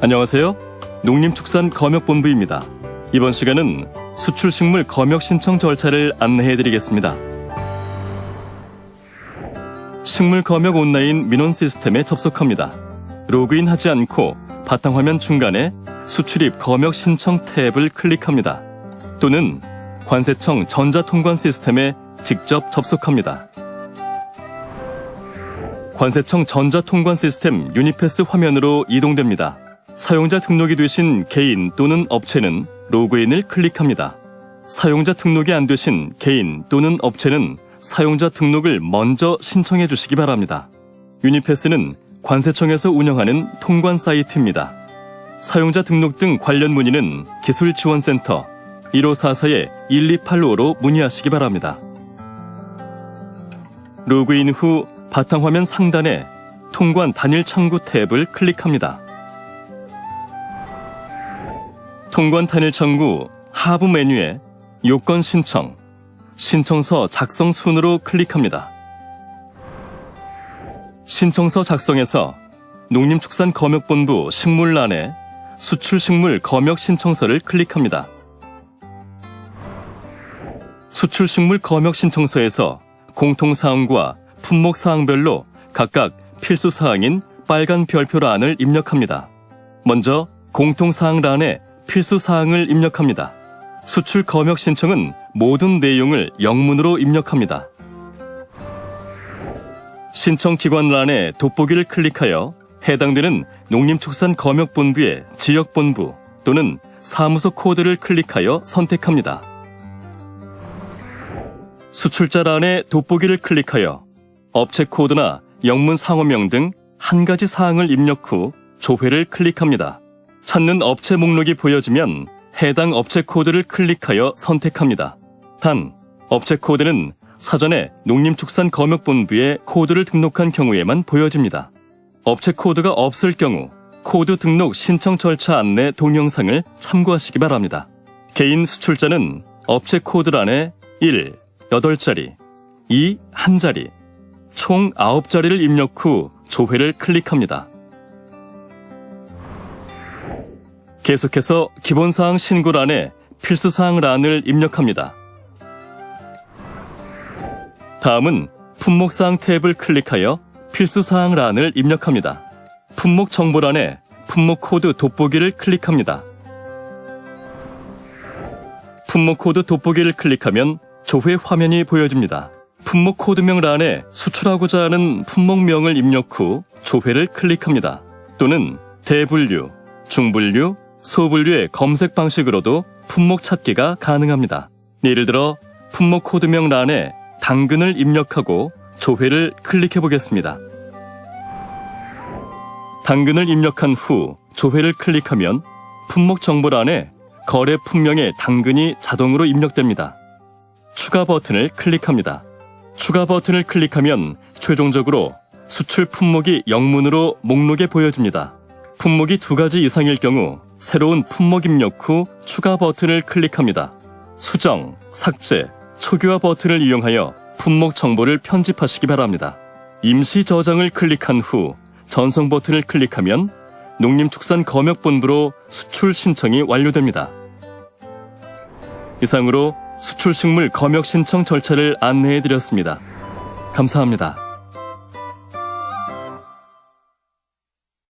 안녕하세요. 농림축산검역본부입니다. 이번 시간은 수출식물 검역 신청 절차를 안내해 드리겠습니다. 식물 검역 온라인 민원 시스템에 접속합니다. 로그인 하지 않고 바탕화면 중간에 수출입 검역 신청 탭을 클릭합니다. 또는 관세청 전자통관 시스템에 직접 접속합니다. 관세청 전자통관 시스템 유니패스 화면으로 이동됩니다. 사용자 등록이 되신 개인 또는 업체는 로그인을 클릭합니다. 사용자 등록이 안 되신 개인 또는 업체는 사용자 등록을 먼저 신청해 주시기 바랍니다. 유니패스는 관세청에서 운영하는 통관 사이트입니다. 사용자 등록 등 관련 문의는 기술지원센터 1544-1285로 문의하시기 바랍니다. 로그인 후 바탕화면 상단에 통관 단일 창구 탭을 클릭합니다. 통관 단일 창구 하부 메뉴에 요건 신청, 신청서 작성 순으로 클릭합니다. 신청서 작성에서 농림축산검역본부 식물란에 수출식물 검역 신청서를 클릭합니다. 수출식물 검역 신청서에서 공통사항과 품목사항별로 각각 필수사항인 빨간 별표란을 입력합니다. 먼저 공통사항란에 필수 사항을 입력합니다. 수출 검역 신청은 모든 내용을 영문으로 입력합니다. 신청 기관란에 돋보기를 클릭하여 해당되는 농림축산검역본부의 지역본부 또는 사무소 코드를 클릭하여 선택합니다. 수출자란에 돋보기를 클릭하여 업체 코드나 영문 상호명 등 한 가지 사항을 입력 후 조회를 클릭합니다. 찾는 업체 목록이 보여지면 해당 업체 코드를 클릭하여 선택합니다. 단, 업체 코드는 사전에 농림축산검역본부에 코드를 등록한 경우에만 보여집니다. 업체 코드가 없을 경우 코드 등록 신청 절차 안내 동영상을 참고하시기 바랍니다. 개인 수출자는 업체 코드란에 1, 8자리, 2, 1자리, 총 9자리를 입력 후 조회를 클릭합니다. 계속해서 기본사항 신고란에 필수사항란을 입력합니다. 다음은 품목사항 탭을 클릭하여 필수사항란을 입력합니다. 품목 정보란에 품목 코드 돋보기를 클릭합니다. 품목 코드 돋보기를 클릭하면 조회 화면이 보여집니다. 품목 코드명 란에 수출하고자 하는 품목명을 입력 후 조회를 클릭합니다. 또는 대분류, 중분류, 소분류의 검색 방식으로도 품목 찾기가 가능합니다. 예를 들어 품목 코드명 란에 당근을 입력하고 조회를 클릭해 보겠습니다. 당근을 입력한 후 조회를 클릭하면 품목 정보란에 거래 품명의 당근이 자동으로 입력됩니다. 추가 버튼을 클릭합니다. 추가 버튼을 클릭하면 최종적으로 수출 품목이 영문으로 목록에 보여집니다. 품목이 두 가지 이상일 경우 새로운 품목 입력 후 추가 버튼을 클릭합니다. 수정, 삭제, 초기화 버튼을 이용하여 품목 정보를 편집하시기 바랍니다. 임시 저장을 클릭한 후 전송 버튼을 클릭하면 농림축산검역본부로 수출 신청이 완료됩니다. 이상으로 수출식물 검역 신청 절차를 안내해 드렸습니다. 감사합니다.